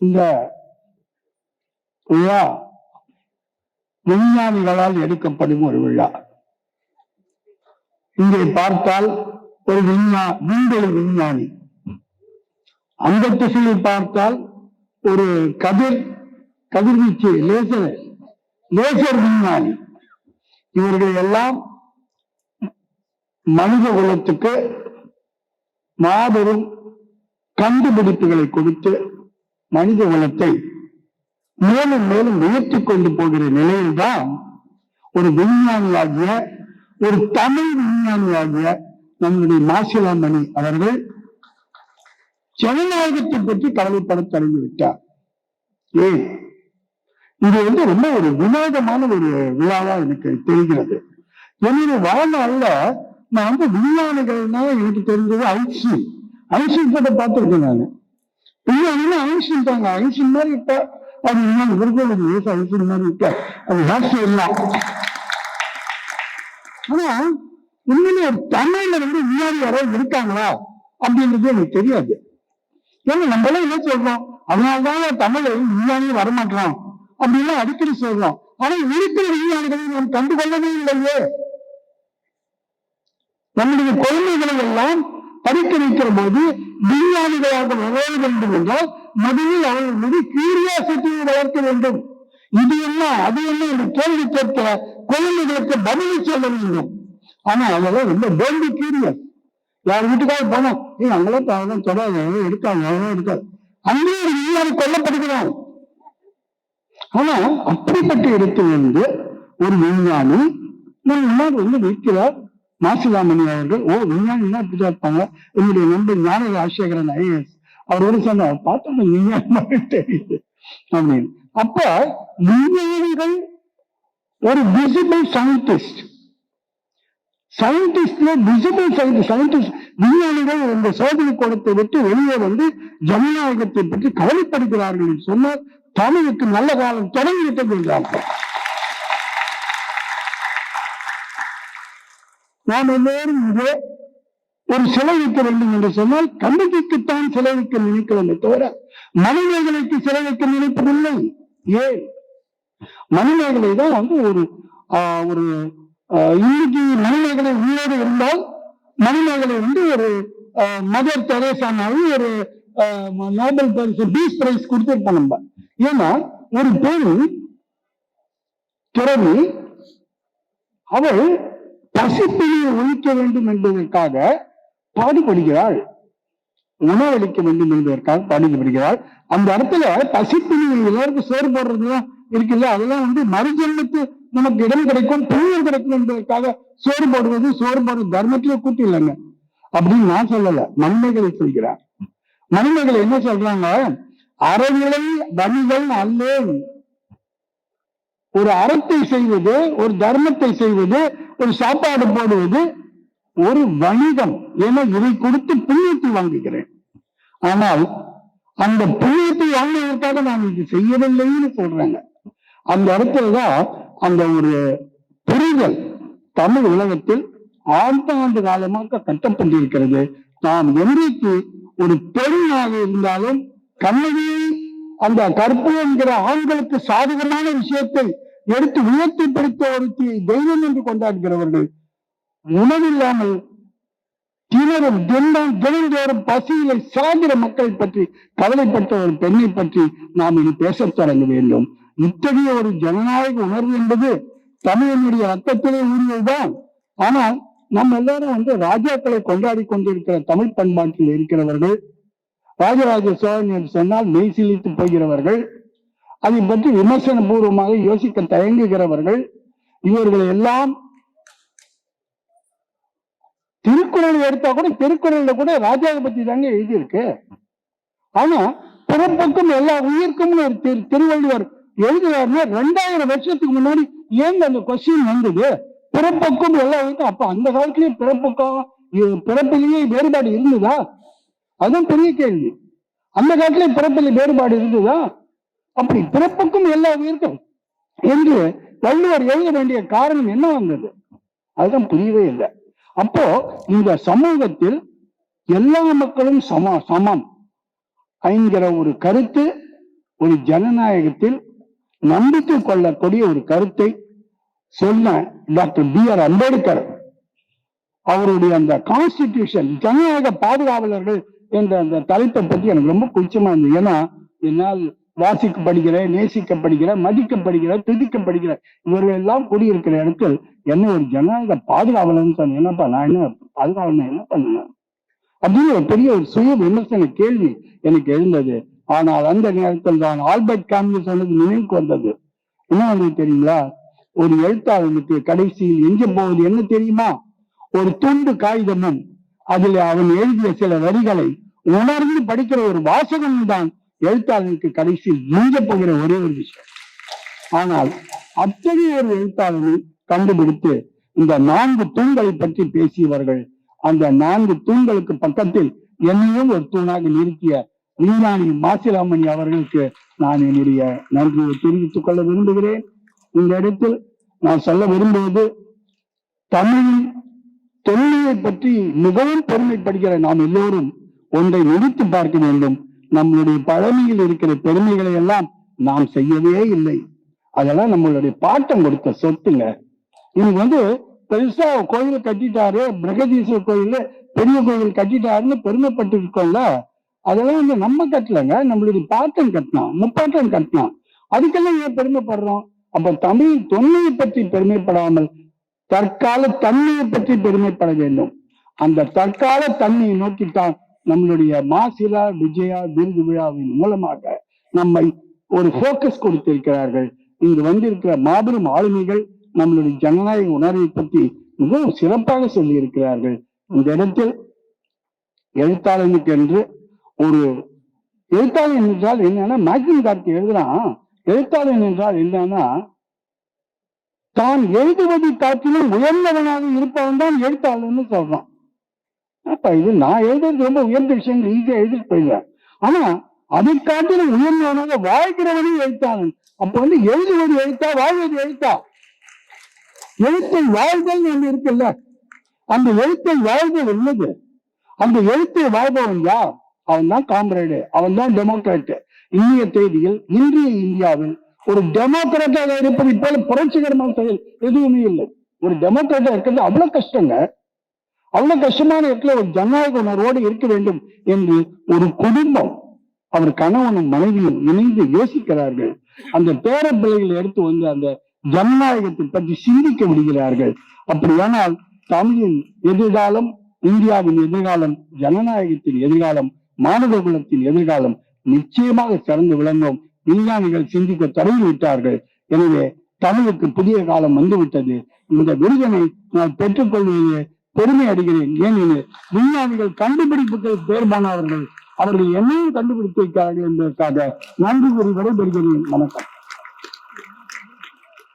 இந்த விழா விஞ்ஞானிகளால் எடுக்கப்படும் ஒரு விழா. இங்கே பார்த்தால் ஒரு விஞ்ஞா விண்வெளி விஞ்ஞானி. அந்த திசையில் பார்த்தால் ஒரு கதிர் கதிர்வீச்சு லேசர் லேசர் விஞ்ஞானி. இவர்கள் எல்லாம் மனித குலத்துக்கு மாபெரும் கண்டுபிடிப்புகளை கொடுத்து மனித குலத்தை மேலும் மேலும் உயர்த்தி கொண்டு போகிற நிலையில்தான் ஒரு விஞ்ஞானியாகிய ஒரு தமிழ் விஞ்ஞானியாகிய நம்முடைய மாசிலாமணி அவர்கள் ஜனநாயகத்தை பற்றி கவலைப்பட தொடங்கி விட்டார். ஏன்? இது வந்து ரொம்ப ஒரு வினோதமான ஒரு விழாவா எனக்கு தெரிகிறது. என்னுடைய வாழ்நாள்ல நான் வந்து விஞ்ஞானிகள்னா எனக்கு தெரிஞ்சது ஐசி ஐசி கூட பார்த்துருக்கேன் நான். விஞ்ஞானினா ஐன்ஸ்டீன் தாங்க. ஐன்ஸ்டீன் மாதிரி இருக்க? அது விஞ்ஞானி ஏசு ஐன்ஸ்டீன் மாதிரி இருக்க? அது ராஷ்டிரம் இல்லை ஆனா உண்மையிலே ஒரு தமிழ்ல வந்து விஞ்ஞானி யாராவது இருக்காங்களா அப்படின்றது எனக்கு தெரியாது. ஏன்னா நம்மளாம் என்ன சொல்றோம்? அதனால்தான் தமிழ் விஞ்ஞானியும் வரமாட்டோம் அப்படின்லாம் அடிக்கடி சொல்றோம். ஆனா இருக்கிற விஞ்ஞானிகளை நாம் கண்டுகொள்ளவே இல்லையே. நம்முடைய குழந்தைகளை எல்லாம் படிக்க வைக்கிற போது விஞ்ஞானிகளாக வளர வேண்டும் என்றால் முதலில் அவர்கள் மீது கியூரியாசிட்டியை வளர்க்க வேண்டும். இது என்ன? அது என்ன? என்று கேள்வி கேட்கிற குழந்தைகளுக்கு பதிலை சொல்ல வேண்டும். ஆனா அதெல்லாம் ரொம்ப டோன்ட் கியூரியஸ் யார் வீட்டுக்காக போனோம். ஏ அவங்களே தான் தொடாது இருக்காங்க அவங்களும் இருக்காது அங்கே ஒரு விஞ்ஞானி கொல்லப்படுகிறான். ஆனா அப்படிப்பட்ட இடத்தில் இருந்து ஒரு விஞ்ஞானி நம் முன்னாடி வந்து நிற்கிறார். மாசிலாமணி அவர்கள் ஓ விஞ்ஞானினா இப்படிதான் இருப்பாங்க? என்னுடைய நண்பர் ஞான ராஜசேகரன் ஐஏஎஸ். அவர் வந்து சொன்னார் பார்த்தா விஞ்ஞானி தெரியுது. அப்படின்னு. அப்ப விஞ்ஞானிகள் ஒரு விசிபிள் சயின்டிஸ்ட் சயின்டிஸ்ட்ல விசிபிள் சயின்டிஸ்ட் சயின்டிஸ்ட் விஞ்ஞானிகள் இந்த சோதனை கூடத்தை விட்டு வெளியே வந்து ஜனநாயகத்தை பற்றி கவலைப்படுகிறார்கள் என்று சொன்னால் தமிழுக்கு நல்ல காலம் தொடங்கிவிட்டது என்றார்கள். நாம் எல்லோரும் இங்கே ஒரு சிலை வைக்க வேண்டும் என்று சொன்னால் கண்ணகிக்குத்தான் சிலை வைக்க நினைக்கிறோமே தவிர மணிமேகலைக்கு சிலை வைக்க நினைப்பதில்லை. ஏன்? மணிமேகலை தான் வந்து ஒரு ஒரு இன்னைக்கு மணிமேகலை உள்ளோடு இருந்தால் மணிமேகலை வந்து ஒரு மதர் தெரேசானாவும் ஒரு ஆஹ், நோபல் பரிசு பீஸ் பிரைஸ் கொடுத்துருப்போம் நம்ம. ஏன்னா ஒரு பெண் துறவி அவள் பசிப்பினியை ஒழிக்க வேண்டும் என்பதற்காக பாடுபடுகிறாள். உணவளிக்க வேண்டும் என்பதற்காக பாடுபடுகிறாள். அந்த இடத்துல பசிப்பினி எல்லாருக்கும் சோறு போடுறதுலாம் இருக்குல்ல அதெல்லாம் வந்து மறுஜென்மத்து நமக்கு இடம் கிடைக்கும் புண்ணியம் கிடைக்கும் என்பதற்காக சோறு போடுவது சோறு போடும் தர்மத்திலே கூட்டி இல்லைங்க. அப்படின்னு நான் சொல்லல மண்மைகளை சொல்கிறார். மண்மைகள் என்ன சொல்றாங்க? அறநிலை வணிகள் அல்லேன். ஒரு அறத்தை செய்வது ஒரு தர்மத்தை செய்வது ஒரு சாப்பாடு போடுவது ஒரு வணிகம் என இதை கொடுத்து புண்ணியத்தை வாங்குகிறேன். ஆனால் அந்த புண்ணியத்தை வாங்குவதற்காக நான் இது செய்யவில்லைன்னு சொல்றாங்க. அந்த இடத்துலதான் அந்த ஒரு புரிதல் தமிழ் உலகத்தில் ஆண்டாண்டு காலமாக கட்டம் கட்டப்பட்டிருக்கிறது நாம் என்றைக்கு ஒரு பெண்ணாக இருந்தாலும் கண்ணகியை அந்த கற்பு என்கிற ஆண்களுக்கு சாதகமான விஷயத்தை எடுத்து உயர்த்தி பிடித்த ஒருத்தியை தெய்வம் என்று கொண்டாடுகிறவர்கள் உணவில்லாமல் திணறும் தினம் தினந்தோறும் பசியிலை சாகிற மக்களை பற்றி கவலைப்பட்ட ஒரு பெண்ணை பற்றி நாம் இனி பேசத் தொடங்க வேண்டும். இத்தகைய ஒரு ஜனநாயக உணர்வு என்பது தமிழனுடைய ரத்தத்திலே ஊறியதுதான். ஆனால் நம்ம எல்லாரும் வந்து ராஜாக்களை கொண்டாடி கொண்டிருக்கிற தமிழ் பண்பாட்டில் இருக்கிறவர்கள் ராஜராஜ சோழன் என்று சொன்னால் மெய்சிலித்து போகிறவர்கள் அதை பற்றி விமர்சன பூர்வமாக யோசிக்க தயங்குகிறவர்கள் இவர்கள் எல்லாம் திருக்குறள் எடுத்தா கூட திருக்குறள்ல கூட ராஜாவை பத்தி தாங்க எழுதியிருக்கு. ஆனா பிறப்புக்கும் எல்லா உயிருக்கும்னு ஒரு திரு திருவள்ளுவர் எழுதுறாருன்னா ரெண்டாயிரம் வருஷத்துக்கு முன்னாடி ஏங்க அந்த கொஸ்டின் வந்தது? பிறப்புக்கும் எல்லா உயிருக்கும் அப்ப அந்த காலத்திலேயே பிறப்புக்கும் பிறப்பிலேயே வேறுபாடு இருந்ததா? அதுதான் பெரிய கேள்வி. அந்த காலத்திலே பிறப்பில் வேறுபாடு இருந்ததா? அப்படி பிறப்புக்கும் எல்லா உயிருக்கும் என்று வள்ளுவர் எழுத வேண்டிய காரணம் என்ன வந்தது? அதுதான் புரியவே இல்லை. அப்போ இந்த சமூகத்தில் எல்லா மக்களும் சம சமம் என்கிற ஒரு கருத்து ஒரு ஜனநாயகத்தில் நம்பிக்கை கொள்ளக்கூடிய ஒரு கருத்தை சொன்ன டாக்டர் பி ஆர் அம்பேத்கர் அவருடைய அந்த கான்ஸ்டிடியூஷன் ஜனநாயக பாதுகாவலர்கள் என்ற அந்த தலைப்பை பத்தி எனக்கு ரொம்ப பிடிச்சமா இருந்தது. ஏன்னா என்னால் வாசிக்கப்படுகிற நேசிக்கப்படுகிற மதிக்கப்படுகிற துதிக்கப்படுகிற இவர்கள் எல்லாம் கூடியிருக்கிற இடத்தில் என்ன ஒரு ஜனநாயக பாதுகாவலன்னு சொன்னேன். என்னப்பா நான் என்ன பாதுகாவலன் என்ன பண்ணுவேன் அப்படின்னு ஒரு பெரிய ஒரு சுய விமர்சன கேள்வி எனக்கு எழுந்தது. ஆனால் அந்த நேரத்தில் தான் ஆல்பர்ட் காமிய சொன்னது நினைவுக்கு வந்தது. என்ன வந்து தெரியுங்களா? ஒரு எழுத்தாளனுக்கு கடைசியில் எங்க போவது என்ன தெரியுமா? ஒரு துண்டு காகிதமும் அதில் அவன் எழுதிய சில வரிகளை உணர்ந்து படிக்கிற ஒரு வாசகமும் தான் எழுத்தாளனுக்கு கடைசியில் மிஞ்ச போகிற ஒரே ஒரு விஷயம். ஆனால் அத்தகைய ஒரு எழுத்தாளனை கண்டுபிடித்து இந்த நான்கு தூண்களை பற்றி பேசியவர்கள் அந்த நான்கு தூண்களுக்கு பக்கத்தில் என்னையும் ஒரு தூணாக நிறுத்திய விஞ்ஞானி மாசிலாமணி அவர்களுக்கு நான் என்னுடைய நன்றியை தெரிவித்துக் கொள்ள விரும்புகிறேன். இந்த இடத்தில் நான் சொல்ல விரும்புவது தமிழின் தொன்மையை பற்றி மிகவும் பெருமைப்படுகிற நாம் எல்லோரும் ஒன்றை நினைத்து பார்க்க வேண்டும். நம்மளுடைய பழமையில் இருக்கிற பெருமைகளை எல்லாம் நாம் செய்யவே இல்லை. அதெல்லாம் நம்மளுடைய பாட்டம் கொடுத்த சொத்துங்க. இவங்க வந்து பெருசா கோயில் கட்டிட்டாரு பிரகதீஸ்வரர் கோயில் பெரிய கோயில் கட்டிட்டாருன்னு பெருமைப்பட்டு இருக்கோம்ல அதெல்லாம் வந்து நம்ம கட்டலங்க. நம்மளுடைய பாட்டம் கட்டினான் முப்பாட்டம் கட்டினோம் அதுக்கெல்லாம் ஏன் பெருமைப்படுறோம்? அப்ப தமிழ் தொன்மையை பற்றி பெருமைப்படாமல் தற்கால தன்மையை பற்றி பெருமைப்பட வேண்டும். அந்த தற்கால தன்மையை நோக்கித்தான் நம்மளுடைய மாசிலா விஜயா விருது விழாவின் மூலமாக நம்மை ஒரு போக்கஸ் கொடுத்திருக்கிறார்கள். இங்கு வந்திருக்கிற மாபெரும் ஆளுமைகள் நம்மளுடைய ஜனநாயக உணர்வை பற்றி மிகவும் சிறப்பாக சொல்லி இருக்கிறார்கள் இந்த இடத்தில் எழுத்தாளனுக்கு என்று ஒரு எழுத்தாளன் என்றால் என்னன்னா மேக்சிமம் கார்த்தி எழுதுறான். எழுத்தாளன் என்றால் என்னன்னா தான் எழுதுவதை காட்டிலும் உயர்ந்தவனாக இருப்பவன் தான் எழுத்தாளன்னு சொல்றான். அப்ப இது நான் எழுதுறது ரொம்ப உயர்ந்த விஷயங்கள் ஈஸியா எழுதிட்டு போயிடுவேன் ஆனா அதை காட்டிலும் உயர்ந்தவனாக வாழ்கிறவனையும் எழுத்தான் அப்ப வந்து எழுதுவது எழுத்தா வாழ்வது எழுத்தா? எழுத்தை வாழ்தல் ஒன்று இருக்குல்ல? அந்த எழுத்தை வாழ்தல் உள்ளது. அந்த எழுத்தை வாழ்பவன் யார்? அவன் தான் காம்ரேடு அவன் தான் டெமோக்ராட் இந்திய தேதியில் இன்றைய இந்தியாவில் ஒரு டெமோக்ராட்டாக இருப்பதை போல புரட்சிகரமான செயல் எதுவுமே இல்லை. ஒரு டெமோக்ராட்டா இருக்கிறது அவ்வளவு கஷ்டங்க. அவ்வளவு கஷ்டமான இடத்துல ஒரு ஜனநாயக உணர்வோடு இருக்க வேண்டும் என்று ஒரு குடும்பம் அவர் கணவனும் மனைவியும் இணைந்து யோசிக்கிறார்கள். அந்த பேர பிள்ளைகளை எடுத்து வந்து அந்த ஜனநாயகத்தை பற்றி சிந்திக்க விடுகிறார்கள். அப்படியானால் தமிழின் எதிர்காலம் இந்தியாவின் எதிர்காலம் ஜனநாயகத்தின் எதிர்காலம் மாணவ குலத்தின் எதிர்காலம் நிச்சயமாக சிறந்து விளங்கும். விஞ்ஞானிகள் சிந்திக்க தொடங்கி விட்டார்கள். எனவே தமிழுக்கு புதிய காலம் வந்துவிட்டது. இந்த விருதனை நான் பெற்றுக்கொள்வது பெருமை அடைகிறேன். ஏனெனில் விஞ்ஞானிகள் கண்டுபிடிப்புகள் தேர்மானவர்கள் அவர்கள் என்னையும் கண்டுபிடித்திருக்கிறார்கள் என்பதற்காக நன்றி கூறி விடைபெறுகிறேன். வணக்கம்.